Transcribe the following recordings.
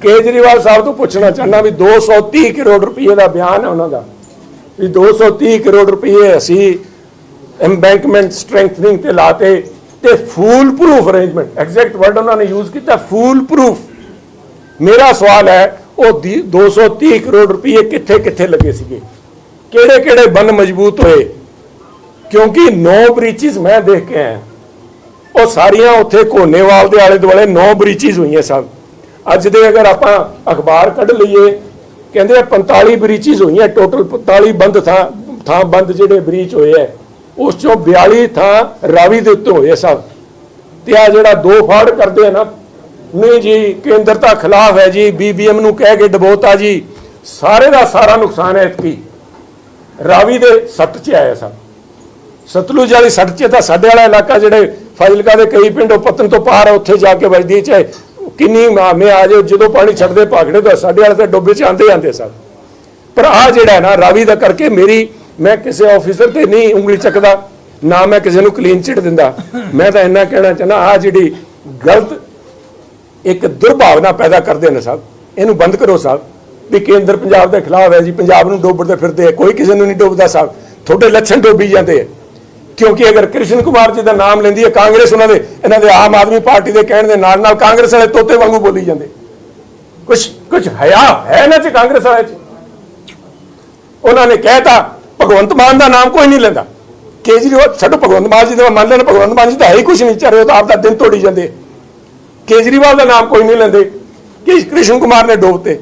ਕੇਜਰੀਵਾਲ ਸਾਹਿਬ ਤੋਂ ਪੁੱਛਣਾ ਚਾਹੁੰਦਾ ਵੀ 230 ਕਰੋੜ ਰੁਪਏ ਦਾ ਬਿਆਨ ਹੈ ਉਹਨਾਂ ਦਾ। ਵੀ 230 ਕਰੋੜ ਰੁਪਏ ਅਸੀਂ ਐਮਬੈਂਕਮੈਂਟ ਸਟਰੈਂਥਨਿੰਗ ਤੇ ਲਾਤੇ ਤੇ foolproof arrangement exact word ਉਹਨਾਂ ਨੇ ਯੂਜ਼ ਕੀਤਾ ਫੂਲ ਪ੍ਰੂਫ ਮੇਰਾ ਸਵਾਲ ਹੈ, ਉਹ ਦੀ- 230 ਕਰੋੜ ਰੁਪਏ ਕਿੱਥੇ ਕਿੱਥੇ ਲੱਗੇ ਸੀਗੇ? ਕਿਹੜੇ ਕਿਹੜੇ ਬੰਨ ਮਜ਼ਬੂਤ ਹੋਏ? ਕਿਉਂਕਿ ਨੌ ਬ੍ਰੀਚਿਸ ਮੈਂ ਦੇਖ ਕੇ ਆਇਆ। ਉਹ ਸਾਰੀਆਂ ਉੱਥੇ ਕੋਨੇਵਾਲ ਦੇ ਆਲੇ ਦੁਆਲੇ ਨੌ ਬ੍ਰੀਚਿਸ ਹੋਈਆਂ ਸਭ ਅੱਜ ਦੇ ਅਗਰ ਆਪਾਂ ਅਖਬਾਰ ਕੱਢ ਲਈਏ, ਕਹਿੰਦੇ ਆ 45 ਬ੍ਰੀਚਿਸ ਹੋਈਆਂ ਟੋਟਲ 45 ਬੰਦ ਥਾਂ ਥਾਂ ਬੰਦ ਜਿਹੜੇ ਬ੍ਰੀਚ ਹੋਏ ਆ, ਉਸ ਚੋਂ 42 ਥਾਂ ਰਾਵੀ ਦੇ ਉੱਤੇ ਹੋਏ ਸਭ। ਤੇ ਆ ਜਿਹੜਾ ਦੋ ਫਾੜ ਕਰਦੇ ਆ ਨਾ ਨਹੀਂ ਜੀ, ਕੇਂਦਰ ਖਿਲਾਫ ਹੈ ਜੀ ਬੀਬੀਐਮ ਨੂੰ ਕਹਿ ਕੇ ਡਬੋਤਾ ਜੀ, ਸਾਰੇ ਦਾ ਸਾਰਾ ਨੁਕਸਾਨ ਹੈ ਇਤਕੀ ਰਾਵੀ ਦੇ ਸੱਤ ਚ ਆਇਆ ਸਭ। ਸਤਲੁਜ ਵਾਲੀ ਸੜਕ 'ਚ ਤਾਂ ਸਾਡੇ ਵਾਲਾ ਇਲਾਕਾ ਜਿਹੜੇ ਫਾਜ਼ਿਲਕਾ ਦੇ ਕਈ ਪਿੰਡ ਉਹ ਪਤਨ ਤੋਂ ਪਾਰ ਉੱਥੇ ਜਾ ਕੇ ਵਜਦੀ ਚ ਕਿੰਨੀ ਮੈਂ ਆ ਜਾਓ ਜਦੋਂ ਪਾਣੀ ਛੱਡਦੇ ਭਾਖੜੇ ਤੋਂ ਸਾਡੇ ਵਾਲੇ ਤਾਂ ਡੋਬੇ ਚ ਆਂਦੇ ਆਂਦੇ ਸਭ ਪਰ ਆ ਜਿਹੜਾ ਨਾ, ਰਾਵੀ ਦਾ ਕਰਕੇ ਮੇਰੀ ਮੈਂ ਕਿਸੇ ਆਫੀਸਰ ਤੇ ਨਹੀਂ ਉਂਗਲੀ ਚੱਕਦਾ, ਨਾ ਮੈਂ ਕਿਸੇ ਨੂੰ ਕਲੀਨ ਚਿਟ ਦਿੰਦਾ। ਮੈਂ ਤਾਂ ਇੰਨਾ ਕਹਿਣਾ ਚਾਹੁੰਦਾ, ਆ ਜਿਹੜੀ ਗਲਤ ਇੱਕ ਦੁਰਭਾਵਨਾ ਪੈਦਾ ਕਰਦੇ ਨੇ ਸਾਹਿਬ ਇਹਨੂੰ ਬੰਦ ਕਰੋ ਸਾਹਿਬ ਵੀ ਕੇਂਦਰ ਪੰਜਾਬ ਦੇ ਖਿਲਾਫ ਹੈ ਜੀ, ਪੰਜਾਬ ਨੂੰ ਡੋਬਦੇ ਫਿਰਦੇ ਆ, ਕੋਈ ਕਿਸੇ ਨੂੰ ਨਹੀਂ ਡੋਬਦਾ ਸਾਹਿਬ ਤੁਹਾਡੇ ਲੱਛਣ ਡੋਬੀ ਜਾਂਦੇ ਆ। ਕਿਉਂਕਿ ਅਗਰ ਕ੍ਰਿਸ਼ਨ ਕੁਮਾਰ ਜੀ ਦਾ ਨਾਮ ਲੈਂਦੀ ਹੈ ਕਾਂਗਰਸ, ਉਹਨਾਂ ਦੇ, ਇਹਨਾਂ ਦੇ ਆਮ ਆਦਮੀ ਪਾਰਟੀ ਦੇ ਕਹਿਣ ਦੇ ਨਾਲ ਨਾਲ ਕਾਂਗਰਸ ਵਾਲੇ ਤੋਤੇ ਵਾਂਗੂ ਬੋਲੀ ਜਾਂਦੇ। ਕੁਛ ਕੁਛ ਹਯਾ ਹੈ ਨਾ ਚ, ਕਾਂਗਰਸ ਵਾਲੇ ਚ? ਉਹਨਾਂ ਨੇ ਕਹਿਤਾ, ਭਗਵੰਤ ਮਾਨ ਦਾ ਨਾਮ ਕੋਈ ਨਹੀਂ ਲੈਂਦਾ। ਕੇਜਰੀਵਾਲ ਛੱਡੋ ਭਗਵੰਤ ਮਾਨ ਜੀ ਦਾ ਮੰਨ ਲੈਣ, ਭਗਵੰਤ ਮਾਨ ਜੀ ਤਾਂ ਹੈ ਹੀ ਕੁਛ ਨਹੀਂ, ਚਾਰੇ ਉਹ ਤਾਂ ਆਪ ਦਾ ਦਿਨ ਤੋੜੀ ਜਾਂਦੇ। ਕੇਜਰੀਵਾਲ ਦਾ ਨਾਮ ਕੋਈ ਨਹੀਂ ਲੈਂਦੇ। ਕਿ ਕ੍ਰਿਸ਼ਨ ਕੁਮਾਰ ਨੇ ਡੋਬਤੇ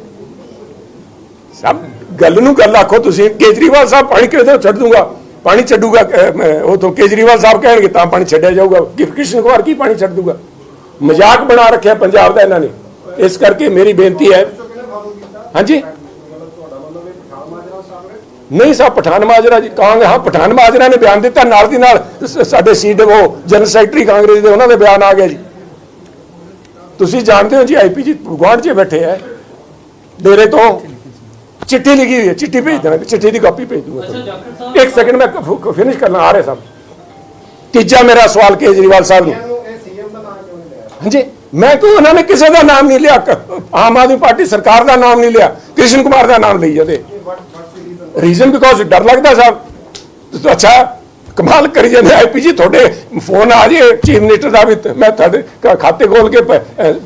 ਸਭ ਗੱਲ ਨੂੰ ਗੱਲ ਆਖੋ ਤੁਸੀਂ। ਕੇਜਰੀਵਾਲ ਸਾਹਿਬ ਪੜ੍ਹ ਕੇ ਤੋਂ ਛੱਡ ਦੂੰਗਾ। ਪਾਣੀ ਛੱਡੂਗਾ ਅਹ, ਉਹ ਤੋਂ ਕੇਜਰੀਵਾਲ ਸਾਹਿਬ ਕਹਿਣਗੇ ਤਾਂ ਪਾਣੀ ਛੱਡਿਆ ਜਾਊਗਾ। ਕਿ ਕ੍ਰਿਸ਼ਨ ਕੁਮਾਰ ਕੀ ਪਾਣੀ ਛੱਡ ਦੂਗਾ ਮਜ਼ਾਕ ਬਣਾ ਰੱਖਿਆ ਪੰਜਾਬ ਦਾ ਇਹਨਾਂ ਨੇ। ਇਸ ਕਰਕੇ ਮੇਰੀ ਬੇਨਤੀ ਹੈ। ਹਾਂਜੀ? ਨਹੀਂ ਸਾਹਿਬ ਪਠਾਨ ਮਾਜਰਾ ਜੀ ਕਾਂਗ ਹਾਂ ਪਠਾਨ ਮਾਜਰਾ ਨੇ ਬਿਆਨ ਦਿੱਤਾ। ਨਾਲ ਦੀ ਨਾਲ ਸਾਡੇ ਸੀਡ ਉਹ ਜਨਰਲ ਸੈਕਟਰੀ ਕਾਂਗਰਸ ਦੇ ਉਹਨਾਂ ਦੇ ਬਿਆਨ ਆ ਗਿਆ ਜੀ। ਤੁਸੀਂ ਜਾਣਦੇ ਹੋ ਜੀ ਆਈਪੀ ਜੀ ਗੁਆਂਢ 'ਚ ਬੈਠੇ ਹੈ ਡੇਰੇ ਤੋਂ ਚਿੱਠੀ ਲਿਖੀ ਹੋਈ ਹੈ, ਚਿੱਠੀ ਭੇਜ ਦੇਣਾ, ਚਿੱਠੀ ਦੀ ਕਾਪੀ ਭੇਜ ਦੂੰਗਾ ਤੁਹਾਨੂੰ। ਇੱਕ ਸੈਕਿੰਡ ਮੈਂ ਫਿਨਿਸ਼ ਕਰਨਾ, ਆ ਰਿਹਾ ਸਾਹਿਬ ਤੀਜਾ ਮੇਰਾ ਸਵਾਲ ਕੇਜਰੀਵਾਲ ਸਾਹਿਬ ਨੂੰ। ਹਾਂਜੀ, ਮੈਂ ਕਿਉਂ ਉਹਨਾਂ ਨੇ ਕਿਸੇ ਦਾ ਨਾਮ ਨਹੀਂ ਲਿਆ ਆਮ ਆਦਮੀ ਪਾਰਟੀ ਸਰਕਾਰ ਦਾ ਨਾਮ ਨਹੀਂ ਲਿਆ, ਕ੍ਰਿਸ਼ਨ ਕੁਮਾਰ ਦਾ ਨਾਮ ਲਈ ਜਾਂਦੇ ਰੀਜ਼ਨ ਬਿਕੋਜ਼ ਡਰ ਲੱਗਦਾ ਸਾਹਿਬ ਅੱਛਾ, ਕਮਾਲ ਕਰੀ ਜਾਂਦੇ ਆਈਪੀ ਤੁਹਾਡੇ ਫੋਨ ਆ ਜੇ, ਚੀਫ ਮਿਨਿਸਟਰ ਦਾ ਵੀ ਮੈਂ ਤੁਹਾਡੇ ਖਾਤੇ ਖੋਲ ਕੇ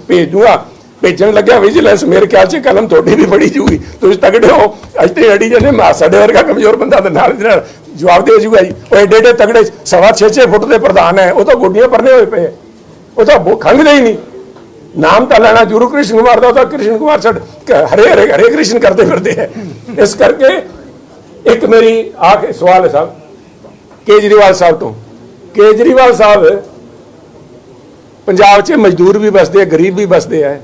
ਭੇਜ ਦੂੰਗਾ। ਭੇਜਣ ਲੱਗਿਆ ਵਿਜੀਲੈਂਸ, ਮੇਰੇ ਖਿਆਲ 'ਚ ਕਲਮ ਤੁਹਾਡੀ ਵੀ ਬੜੀ ਜੂਗੀ। ਤੁਸੀਂ ਤਗੜੇ ਹੋ। ਅੱਜ ਤੇ ਅੜੀ ਜਾਂਦੇ, ਮਾ ਸਾਡੇ ਵਰਗਾ ਕਮਜ਼ੋਰ ਬੰਦਾ ਤੇ ਨਾਲ ਦੀ ਜਵਾਬ ਦੇ ਜੂਗਾ ਜੀ। ਉਹ ਏਡੇ ਏਡੇ ਤਗੜੇ, ਸਵਾ 6-6 ਫੁੱਟ ਦੇ ਪ੍ਰਧਾਨ ਹੈ। ਉਹ ਤਾਂ ਗੋਡੀਆਂ ਪਰਨੇ ਹੋਏ ਪਏ ਉਹ ਤਾਂ ਖੰਗਦੇ ਹੀ ਨਹੀਂ। ਨਾਮ ਤਾਂ ਲੈਣਾ ਜੁਰੂ ਕ੍ਰਿਸ਼ਨ ਕੁਮਾਰ ਦਾ ਤਾਂ ਕ੍ਰਿਸ਼ਨ ਕੁਮਾਰ ਛੱਡ ਹਰੇ ਹਰੇ ਹਰੇ ਕ੍ਰਿਸ਼ਨ ਕਰਦੇ ਫਿਰਦੇ ਹੈ ਇਸ ਕਰਕੇ ਇੱਕ ਮੇਰੀ ਆ ਕੇ ਸਵਾਲ ਹੈ ਸਾਹਿਬ, ਕੇਜਰੀਵਾਲ ਸਾਹਿਬ ਤੋਂ। ਕੇਜਰੀਵਾਲ ਸਾਹਿਬ, ਪੰਜਾਬ 'ਚ ਮਜ਼ਦੂਰ ਵੀ ਵਸਦੇ ਆ, ਗਰੀਬ ਵੀ ਵਸਦੇ ਆ।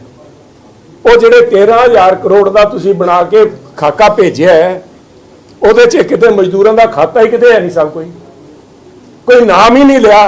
ਉਹ ਜਿਹੜੇ 13000 ਕਰੋੜ ਦਾ ਤੁਸੀਂ ਬਣਾ ਕੇ ਖਾਕਾ ਭੇਜਿਆ ਹੈ ਉਹਦੇ 'ਚ ਕਿਤੇ ਮਜ਼ਦੂਰਾਂ ਦਾ ਖਾਤਾ ਹੀ ਕਿਤੇ ਹੈ ਨਹੀਂ ਸਭ ਕੋਈ। ਕੋਈ ਨਾਮ ਹੀ ਨਹੀਂ ਲਿਆ।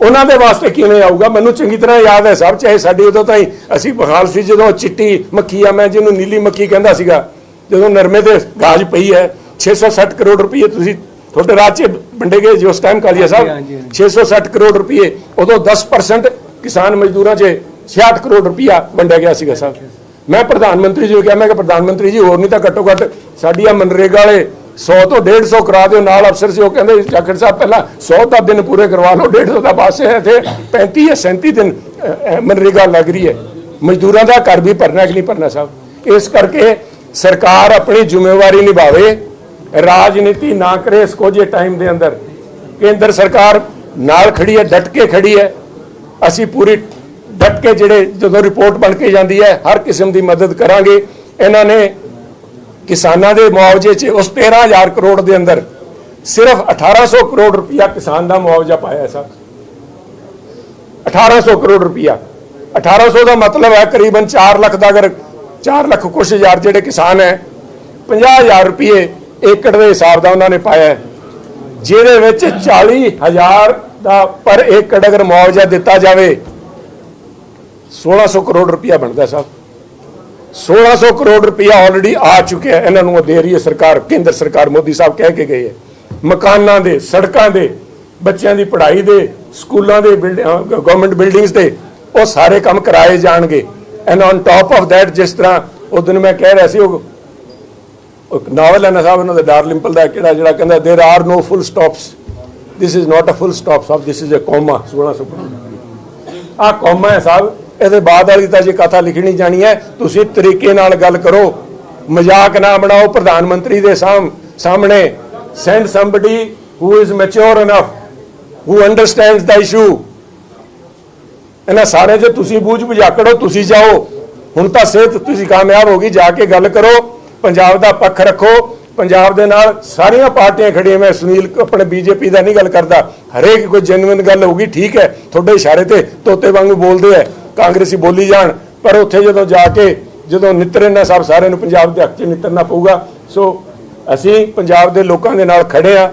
ਉਹਨਾਂ ਦੇ ਵਾਸਤੇ ਕਿਵੇਂ ਆਊਗਾ? ਮੈਨੂੰ ਚੰਗੀ ਤਰ੍ਹਾਂ ਯਾਦ ਹੈ ਸਭ ਚਾਹੇ ਸਾਡੀ ਉਦੋਂ ਤਾਂ ਹੀ ਅਸੀਂ ਬਹਾਲ ਸੀ ਜਦੋਂ ਚਿੱਟੀ ਮੱਖੀ ਆ ਮੈਂ ਜਿਹਨੂੰ ਨੀਲੀ ਮੱਖੀ ਕਹਿੰਦਾ ਸੀਗਾ ਜਦੋਂ ਨਰਮੇ ਦੇ ਗਾਜ ਪਈ ਹੈ 660 ਕਰੋੜ ਰੁਪਏ ਤੁਸੀਂ ਤੁਹਾਡੇ ਰਾਜ 'ਚ ਵੰਡੇ ਗਏ ਜੋ ਉਸ ਟਾਈਮ ਕਾਲੀਆ ਸਾਹਿਬ? ਹਾਂਜੀ, 660 ਕਰੋੜ ਰੁਪਏ ਉਦੋਂ 10% ਕਿਸਾਨ ਮਜ਼ਦੂਰਾਂ 'ਚ 66 ਕਰੋੜ ਰੁਪਇਆ ਵੰਡਿਆ ਗਿਆ ਸੀਗਾ ਸਾਹਿਬ ਮੈਂ ਪ੍ਰਧਾਨ ਮੰਤਰੀ ਜੀ ਨੂੰ ਕਿਹਾ, ਮੈਂ ਕਿ ਪ੍ਰਧਾਨ ਮੰਤਰੀ ਜੀ, ਹੋਰ ਨਹੀਂ ਤਾਂ ਘੱਟੋ ਘੱਟ ਸਾਡੀ ਆ ਮਨਰੇਗਾ ਵਾਲੇ 100 ਤੋਂ 150 ਕਰਾ ਦਿਓ। ਨਾਲ ਅਫਸਰ ਸੀ, ਉਹ ਕਹਿੰਦੇ, ਜਾਖੜ ਸਾਹਿਬ, ਪਹਿਲਾਂ 100 ਦਾ ਦਿਨ ਪੂਰੇ ਕਰਵਾ ਲਓ 150 ਦਾ ਬਸ ਹੈ ਇੱਥੇ। 35 ਜਾਂ 37 ਦਿਨ ਮਨਰੇਗਾ ਲੱਗ ਰਹੀ ਹੈ। ਮਜ਼ਦੂਰਾਂ ਦਾ ਘਰ ਵੀ ਭਰਨਾ ਕਿ ਨਹੀਂ ਭਰਨਾ ਸਾਹਿਬ? ਇਸ ਕਰਕੇ ਸਰਕਾਰ ਆਪਣੀ ਜ਼ਿੰਮੇਵਾਰੀ ਨਿਭਾਵੇ, ਰਾਜਨੀਤੀ ਨਾ ਕਰੇ ਇਸ ਕੋਝੇ ਟਾਈਮ ਦੇ ਅੰਦਰ। ਕੇਂਦਰ ਸਰਕਾਰ ਨਾਲ ਖੜੀ ਹੈ, ਡਟ ਕੇ ਖੜੀ ਹੈ। ਅਸੀਂ ਪੂਰੀ ਡਟ ਕੇ ਜਿਹੜੇ ਜਦੋਂ ਰਿਪੋਰਟ ਬਣ ਕੇ ਜਾਂਦੀ ਹੈ, ਹਰ ਕਿਸਮ ਦੀ ਮਦਦ ਕਰਾਂਗੇ। ਇਹਨਾਂ ਨੇ ਕਿਸਾਨਾਂ ਦੇ ਮੁਆਵਜ਼ੇ 'ਚ ਉਸ 13000 ਕਰੋੜ ਦੇ ਅੰਦਰ ਸਿਰਫ 1800 ਕਰੋੜ ਰੁਪਇਆ ਕਿਸਾਨ ਦਾ ਮੁਆਵਜ਼ਾ ਪਾਇਆ ਹੈ ਸਾਹਿਬ 1800 ਕਰੋੜ ਰੁਪਇਆ। 1800 ਦਾ ਮਤਲਬ ਹੈ ਕਰੀਬਨ 4 ਲੱਖ ਦਾ ਅਗਰ 4 ਲੱਖ ਕੁਛ ਹਜ਼ਾਰ ਜਿਹੜੇ ਕਿਸਾਨ ਹੈ 50000 ਰੁਪਏ ਏਕੜ ਦੇ ਹਿਸਾਬ ਦਾ ਉਹਨਾਂ ਨੇ ਪਾਇਆ ਜਿਹਦੇ ਵਿੱਚ 40000 ਦਾ ਪਰ ਏਕੜ ਅਗਰ ਮੁਆਵਜ਼ਾ ਦਿੱਤਾ ਜਾਵੇ 1600 ਕਰੋੜ ਰੁਪਇਆ ਬਣਦਾ ਸਾਹਿਬ 1600 ਕਰੋੜ ਰੁਪਇਆ ਆਲਰੇਡੀ ਆ ਚੁੱਕਿਆ ਹੈ ਇਹਨਾਂ ਨੂੰ ਉਹ ਦੇ ਰਹੀ ਹੈ ਸਰਕਾਰ ਕੇਂਦਰ ਸਰਕਾਰ ਮੋਦੀ ਸਾਹਿਬ ਕਹਿ ਕੇ ਗਏ ਹੈ ਮਕਾਨਾਂ ਦੇ ਸੜਕਾਂ ਦੇ ਬੱਚਿਆਂ ਦੀ ਪੜ੍ਹਾਈ ਦੇ ਸਕੂਲਾਂ ਦੇ ਗਵਰਨਮੈਂਟ ਬਿਲਡਿੰਗਸ ਦੇ ਉਹ ਸਾਰੇ ਕੰਮ ਕਰਾਏ ਜਾਣਗੇ and on top of that ਜਿਸ ਤਰ੍ਹਾਂ ਉਹ ਦਿਨ ਮੈਂ ਕਹਿ ਰਿਹਾ ਸੀ ਉਹ ਉਹ ਇੱਕ ਨਾਵਲ ਹੈ ਨਾ ਸਾਹਿਬ ਉਹਨਾਂ ਦਾ ਡਾਰਲਿੰਪਲ ਦਾ ਕਿਹੜਾ ਜਿਹੜਾ ਕਹਿੰਦਾ there are no full stops this is not a full stop Sahib this is a comma 1600 ਆ comma ਹੈ ਸਾਹਿਬ ਇਹਦੇ ਬਾਅਦ ਵਾਲੀ ਤਾਂ ਜੇ ਕਥਾ ਲਿਖਣੀ ਜਾਣੀ ਹੈ, ਤੁਸੀਂ ਤਰੀਕੇ ਨਾਲ ਗੱਲ ਕਰੋ। ਮਜ਼ਾਕ ਨਾ ਬਣਾਓ ਪ੍ਰਧਾਨ ਮੰਤਰੀ ਦੇ ਸਾਹਮਣੇ। Send somebody who is mature enough, who understands the issue ਇਹਨਾਂ ਸਾਰੇ ਜੇ ਤੁਸੀਂ ਬੂਝ ਬੁਝਾਕੜੋ ਤੁਸੀਂ ਜਾਓ। ਹੁਣ ਤਾਂ ਸਿਹਤ ਤੁਸੀਂ ਕਾਮਯਾਬ ਹੋ ਗਈ, ਜਾ ਕੇ ਗੱਲ ਕਰੋ। ਪੰਜਾਬ ਦਾ ਪੱਖ ਰੱਖੋ। ਪੰਜਾਬ ਦੇ ਨਾਲ ਸਾਰੀਆਂ ਪਾਰਟੀਆਂ ਖੜੀਆਂ ਮੈਂ ਸੁਨੀਲ ਆਪਣੇ ਬੀਜੇਪੀ ਦਾ ਨਹੀਂ ਗੱਲ ਕਰਦਾ। ਹਰੇਕ ਕੋਈ ਜੈਨੂਇਨ ਗੱਲ ਹੋਊਗੀ, ਠੀਕ ਹੈ। ਤੁਹਾਡੇ ਇਸ਼ਾਰੇ ਤੇ ਤੋਤੇ ਵਾਂਗੂ ਬੋਲਦੇ ਐ ਕਾਂਗਰਸੀ ਬੋਲੀ ਜਾਣ, ਪਰ ਉੱਥੇ ਜਦੋਂ ਜਾ ਕੇ ਜਦੋਂ ਨਿਤਰਨਾ ਸਾਹਿਬ ਸਾਰਿਆਂ ਨੂੰ ਪੰਜਾਬ ਦੇ ਹੱਕ 'ਚ ਨਿਤਰਨਾ ਪਊਗਾ, ਸੋ ਅਸੀਂ ਪੰਜਾਬ ਦੇ ਲੋਕਾਂ ਦੇ ਨਾਲ ਖੜੇ ਆ